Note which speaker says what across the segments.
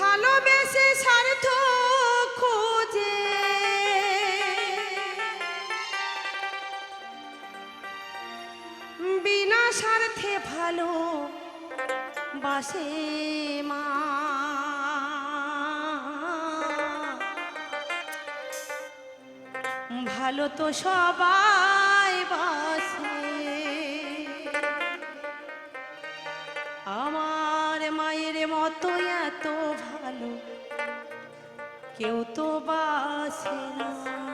Speaker 1: ভালোবেসে স্বার্থ খোঁজে। বিনা স্বার্থে ভালো বাসে মা। ভালো তো সবা কেউ তো বাসে না।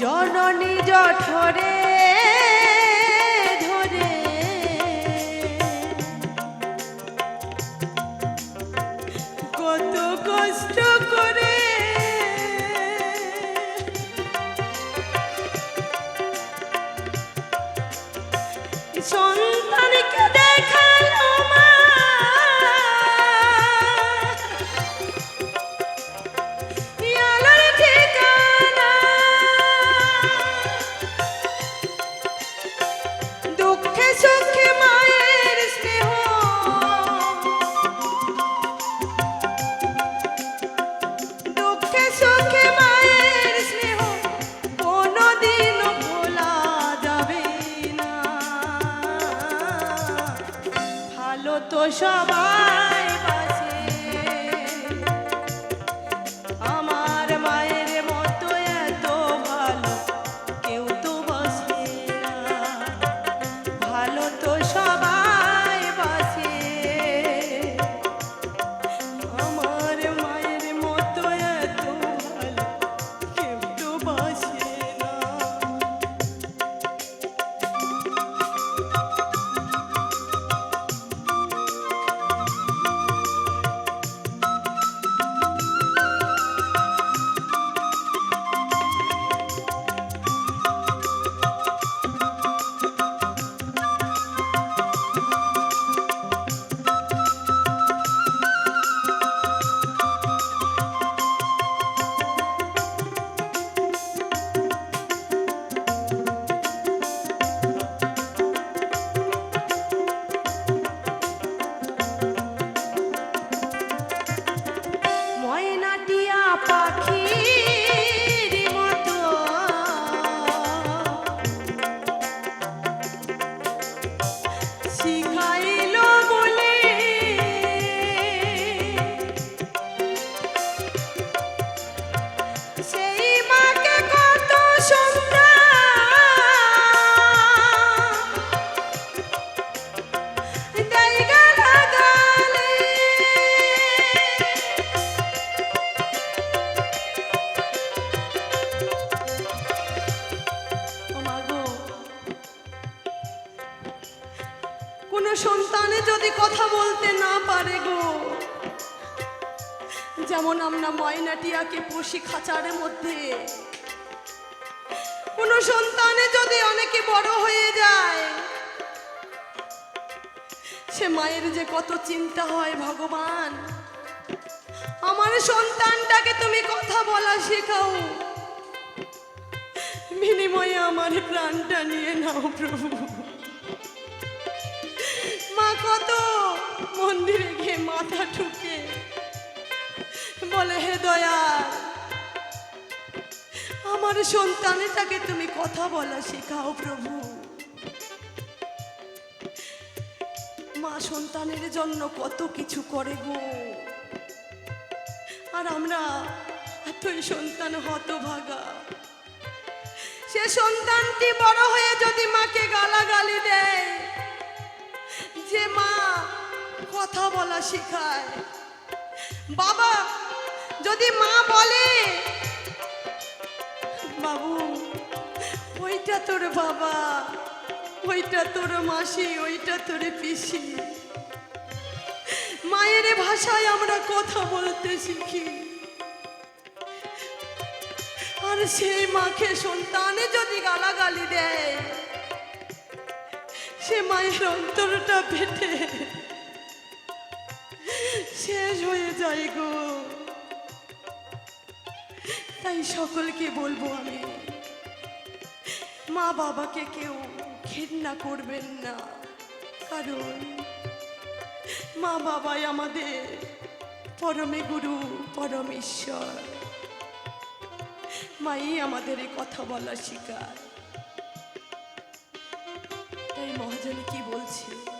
Speaker 1: জননী জঠরে তো সবাই কোনো সন্তানে যদি কথা বলতে না পারে গো। যেমন আমরা ময়নাটিয়াকে পুষি খাঁচারের মধ্যে। কোনো সন্তানে যদি অনেকে বড় হয়ে যায়, সে মায়ের যে কত চিন্তা হয় ভগবান। আমার সন্তানটাকে তুমি কথা বলা শেখাও। বিনিময়ে আমার প্রাণটা নিয়ে নাও প্রভু। মা কত মন্দিরে গিয়ে মাথা ঠুকে। বলে, হে দয়া আমার সন্তানটাকে তুমি কথা বলা, শেখাও প্রভু। মা সন্তানের জন্য কত কিছু করে গো। আর আমরা এতই সন্তান হতভাগা। সে সন্তানটি বড় হয়ে যদি মাকে গালাগালি দেয় যে মা কথা বলা শেখায়। বাবা, যদি মা বলে, বাবু, ওইটা তোর বাবা, ওইটা তোর মাসি, ওইটা তোর পিসি। মায়ের ভাষায় আমরা কথা বলতে শিখি। আর সেই মাকে সন্তানে যদি গালাগালি দেয় সে মায়ের অন্তরটা ফেটে। শেষ হয়ে যায় গো। তাই সকলকে বলব আমি, মা বাবাকে কেউ ঘৃণা করবেন না। কারণ মা বাবাই আমাদের পরমে গুরু, পরমেশ্বর। মাই আমাদের এই কথা বলা শিকার। মহাজন কি বলছে?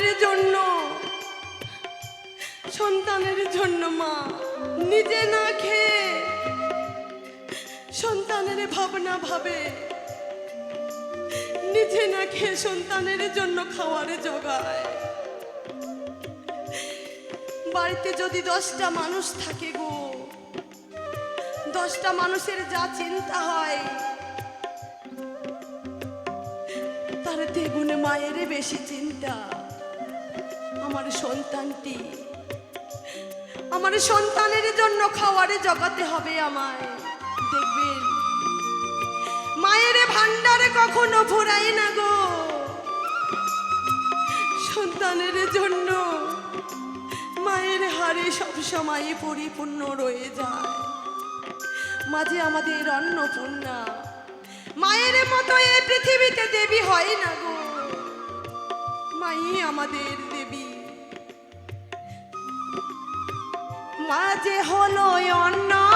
Speaker 1: সন্তানের জন্য সন্তানের জন্য মা, নিজে না খেয়ে সন্তানের ভাবনা ভাবে, নিজে না খেয়ে সন্তানের জন্য খাওয়ার জোগায়। বাড়িতে যদি দশটা মানুষ থাকে গো, দশটা মানুষের যা চিন্তা হয়, তার দ্বিগুণে মায়ের বেশি চিন্তা। আমার সন্তানটি। আমার সন্তানের জন্য খাওয়ারে জগাতে হবে আমায়। দেখবেন, মায়ের ভান্ডারে কখনো ভরাই না গো। সন্তানের জন্য মায়ের হারে সবসময় পরিপূর্ণ রয়ে যায়। মাঝে আমাদের অন্নপূর্ণা, মায়ের মতো এই পৃথিবীতে দেবী হয় না গো। মাই আমাদের মাঝে হলো অন্ন।